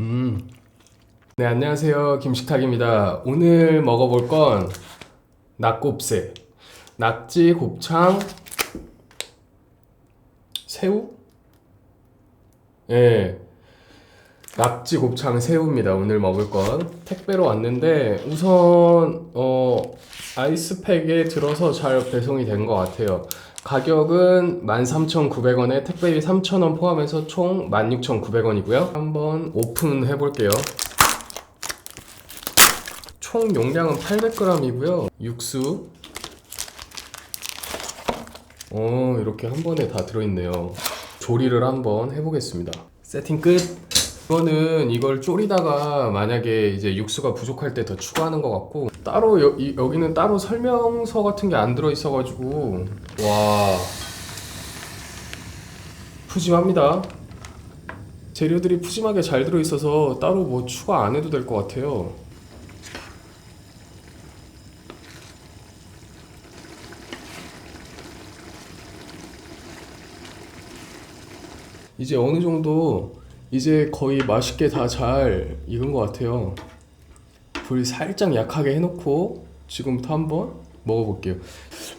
음. 네, 안녕하세요. 김식탁입니다. 오늘 먹어볼 건 낙곱새, 낙지, 곱창, 새우? 예. 낙지, 곱창, 새우입니다. 오늘 먹을 건 택배로 왔는데 우선 어 아이스팩에 들어서 잘 배송이 된 것 같아요. 가격은 13,900원에 택배비 3,000원 포함해서 총 16,900원이고요. 한번 오픈해 볼게요. 총 용량은 800g이고요. 육수. 어, 이렇게 한 번에 다 들어있네요. 조리를 한번 해보겠습니다. 세팅 끝. 이거는 이걸 졸이다가 만약에 이제 육수가 부족할 때 더 추가하는 것 같고 따로 여, 이, 여기 는 따로 설명서 같은 게 안 들어 있어가지고 와 푸짐합니다. 재료들이 푸짐하게 잘 들어 있어서 따로 뭐 추가 안 해도 될 것 같아요. 이제 어느 정도 이제 거의 맛있게 다 잘 익은 것 같아요. 불 살짝 약하게 해놓고 지금부터 한번 먹어볼게요.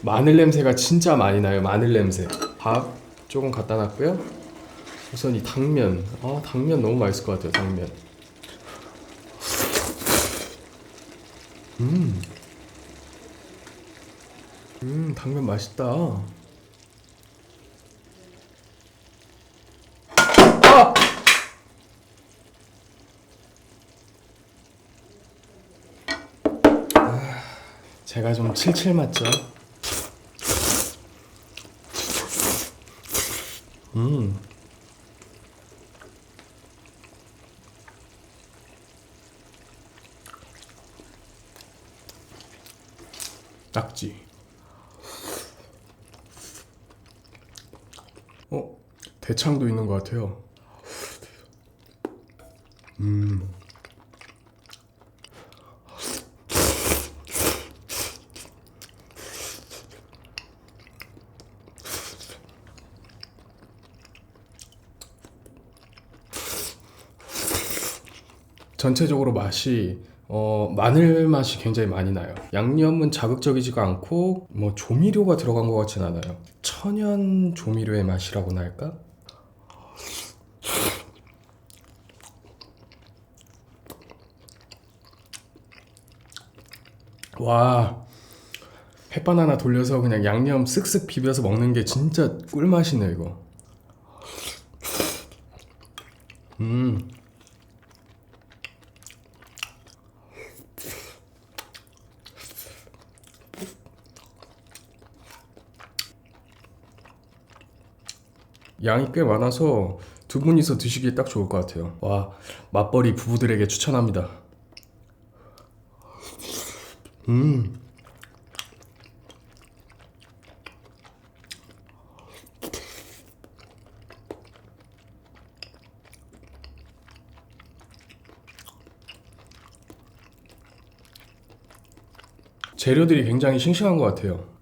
마늘 냄새가 진짜 많이 나요. 마늘 냄새. 밥 조금 갖다 놨고요. 우선 이 당면. 아 당면 너무 맛있을 것 같아요. 당면. 음. 음 당면 맛있다. 제가 좀 칠칠 맞죠? 음. 낙지. 어, 대창도 있는 것 같아요. 음. 전체적으로 맛이 어, 마늘 맛이 굉장히 많이 나요. 양념은 자극적이지가 않고 뭐 조미료가 들어간 것 같진 않아요. 천연 조미료의 맛이라고나 할까? 와 햇반 하나 돌려서 그냥 양념 쓱쓱 비벼서 먹는 게 진짜 꿀맛이네 이거. 음. 양이 꽤 많아서 두 분이서 드시기 딱 좋을 것 같아요. 와, 맞벌이 부부들에게 추천합니다. 음. 재료들이 굉장히 싱싱한 것 같아요.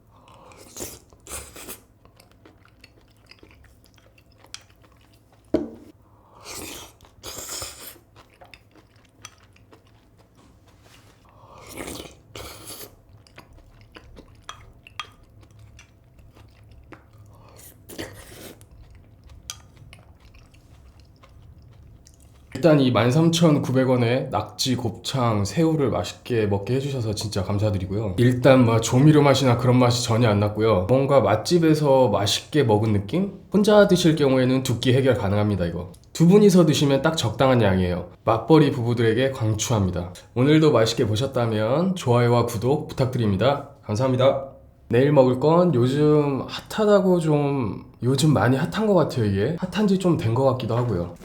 일단 이 13,900원에 낙지, 곱창, 새우를 맛있게 먹게 해주셔서 진짜 감사드리고요. 일단 뭐 조미료 맛이나 그런 맛이 전혀 안 났고요. 뭔가 맛집에서 맛있게 먹은 느낌? 혼자 드실 경우에는 두 끼 해결 가능합니다, 이거. 두 분이서 드시면 딱 적당한 양이에요. 맞벌이 부부들에게 강추합니다. 오늘도 맛있게 보셨다면 좋아요와 구독 부탁드립니다. 감사합니다. 내일 먹을 건 요즘 핫하다고 좀 요즘 많이 핫한 것 같아요 이게 핫한 지 좀 된 것 같기도 하고요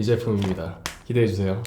이 제품입니다. 기대해 주세요